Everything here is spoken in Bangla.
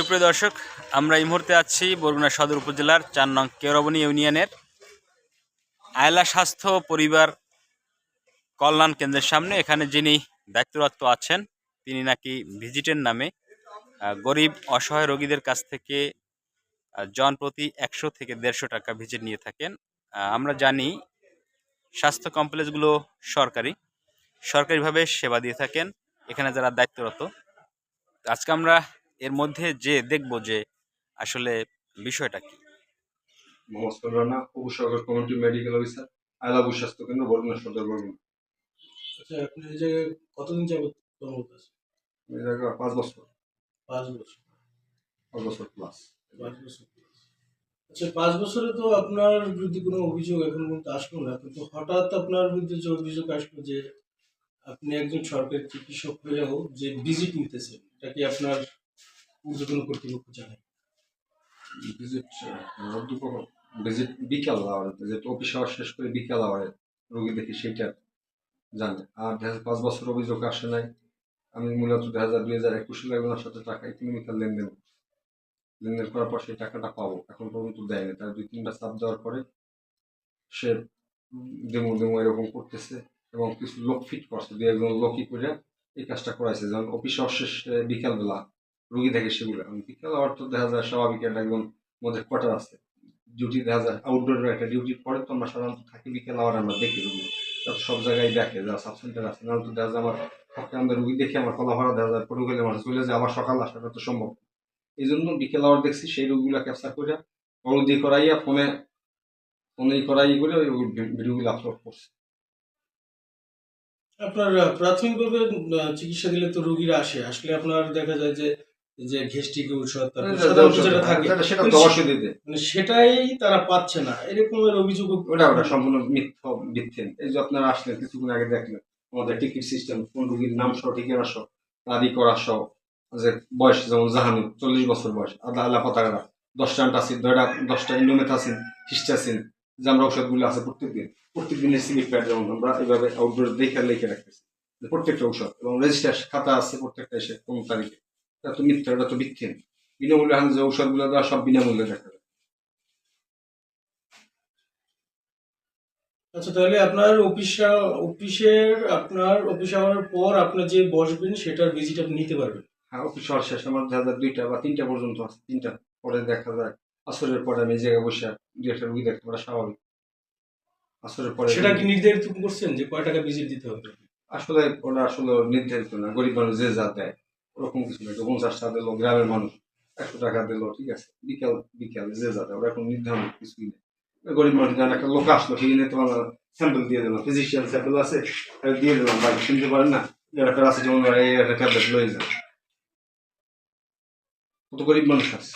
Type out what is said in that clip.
সুপ্রিয় দর্শক, আমরা এই মুহূর্তে আছি বরগুনা সদর উপজেলার চার নং কেরবনী ইউনিয়নের আয়লা স্বাস্থ্য পরিবার কল্যাণ কেন্দ্রের সামনে। এখানে যিনি দায়িত্বরত আছেন, তিনি নাকি ভিজিটের নামে গরিব, অসহায় রোগীদের কাছ থেকে জন প্রতি একশো থেকে দেড়শো টাকা ভিজিট নিয়ে থাকেন। আমরা জানি স্বাস্থ্য কমপ্লেক্সগুলো সরকারি, সরকারিভাবে সেবা দিয়ে থাকেন। এখানে যারা দায়িত্বরত, আজকে আমরা এর মধ্যে যে দেখব যে আসলে বিষয়টা কি? সফর রানা। উপসহকারী কমিউনিটি মেডিকেল অফিসার। আয়লাবু স্বাস্থ্য কেন্দ্র বরগুনা সদর বরগুনা। আচ্ছা আপনি এই জায়গায় কতদিন যাবত কর্মরত আছেন? এই জায়গা পাঁচ বছর। পাঁচ বছর। পাঁচ বছর প্লাস পাঁচ বছর আচ্ছা পাঁচ বছরে তো আপনার বিরুদ্ধে কোনো অভিযোগ এখন পর্যন্ত আসলো না। কিন্তু হঠাৎ আপনার বিরুদ্ধে যে অভিযোগ আসলো যে আপনি একজন সরকারি চিকিৎসক হয়েও যে ভিজিট নিতেছেন এটা কি আপনার ঊর্ধ্বতন কর্তৃপক্ষ জানে ভিজিট ভিজিট বিকাল আওয়ারে যেহেতু অফিস আওয়ার শেষ করে বিকাল আওয়ারে রোগী দেখি সেইটা জানে। আর পাঁচ বছর অভিযোগ আসে নাই। আমি মূলত দেখা যায় দুই হাজার একুশ সালে ওনার সাথে টাকা ইকোনমিক্যাল লেনদেন লেনদেন করার পর সেই টাকাটা পাবো। এখন পর্যন্ত দেয়নি তার দুই তিনটা চাপ দেওয়ার পরে সে ডেমো ডেমো এরকম করতেছে এবং কিছু লোক ফিট করছে। দু একজন লোকই করে এই কাজটা করাইছে। যেমন অফিস অবশেষ বিকালবেলা রুগী দেখে সেগুলো। বিকাল আবার তো দেখা যায় স্বাভাবিক একটা একজন মধ্যে কোয়ার্টার আছে। ডিউটি দেখা যায় আউটডোরের একটা ডিউটির পরে তো আমরা সাধারণত থাকি বিকেল আবার আমরা দেখি রুগী। সব জায়গায় দেখে যারা সাব সেন্টার আছে। নাহলে তো দেখা যায় আমার পক্ষে আমাদের রুগী দেখে আমার কলা ভাড়া দেখা যায়, পড়ে গেলে আমার চলে যায়, আবার সকাল আসাটা তো সম্ভব। এই জন্য বিকেল আবার দেখছি সেই রোগগুলো ক্যাপচার করে অলদি করাইয়া ফোনে ফোনে করাই করে ওই ভিডিওগুলো আপলোড করছে। আপনার প্রাথমিকভাবে চিকিৎসা দিলে তো রুগীরা আসে। আসলে আপনার দেখা যায় যে যে ঘেস্টিক ঔষধ অবশ্যই দিতে। মানে সেটাই তারা পাচ্ছে না। এরকমের অভিযোগ ওটা ওটা সম্পূর্ণ মিথ্যা ভিত্তিহীন এই যে আপনারা আসলেন কিছুক্ষণ আগে দেখলেন আমাদের টিকিট সিস্টেম কোন রুগীর নাম সহ ঠিকানা সহ তারিখ করা সহ যে বয়স যেমন জাহানু চল্লিশ বছর বয়স আদা আল্লাহ পতাকা দশটা আন্টাসিন দশটা দশটা ইন্ডোমেথাসিন হিস্টাসিন যে আমরা ওষুধগুলো আছে প্রত্যেকদিন প্রত্যেকদিনের সিলিপ প্যাড যেমন আমরা এইভাবে আউটডোর দেখে লিখে রাখতেছি। প্রত্যেকটা ঔষধ এবং রেজিস্টার খাতা আছে প্রত্যেকটা এসে কোন তারিখে। এটা তো মিথ্যা এটা তো ভিত্তিহীন বিনামূল্যে এখন যে ঔষধগুলো দেওয়া সব বিনামূল্যে দেখা যায়। আচ্ছা তাহলে আপনার অফিস অফিসের আপনার অফিস আওয়ার পর আপনি যে বসবেন সেটার ভিজিট আপনি নিতে পারবেন? হ্যাঁ অফিস শেষ আমার দুইটা বা তিনটা পর্যন্ত আছে তিনটা। পরে দেখা যায় আসরের পরে আমি জায়গায় বসে দু একটা রুগী দেখতে পারা স্বাভাবিক। আসরের পরে সেটা কি নির্ধারিত করছেন যে কয় টাকা ভিজিট দিতে হবে? আসলে ওটা আসলে নির্ধারিত না গরিব মানুষ যে যা দেয়। ওরকম কিছু না পঞ্চাশ টাকা দিল, গ্রামের মানুষ, একশো টাকা দিলো, ঠিক আছে? বিকাল, বিকেল, যে যা ওরা এখন নির্ধারণ কিছুই নেই। গরিব মানুষ যেন একটা লোক আসলো, সেই নিয়ে তোমার স্যাম্পল দিয়ে দিলাম ফিজিশিয়ান স্যাম্পল আছে দিয়ে দিলাম বাড়ি শুনতে পারেন না? একটা প্যারাসিটামল এই একটা ট্যাবলেট লয়ে যান। কত গরিব মানুষ আছে?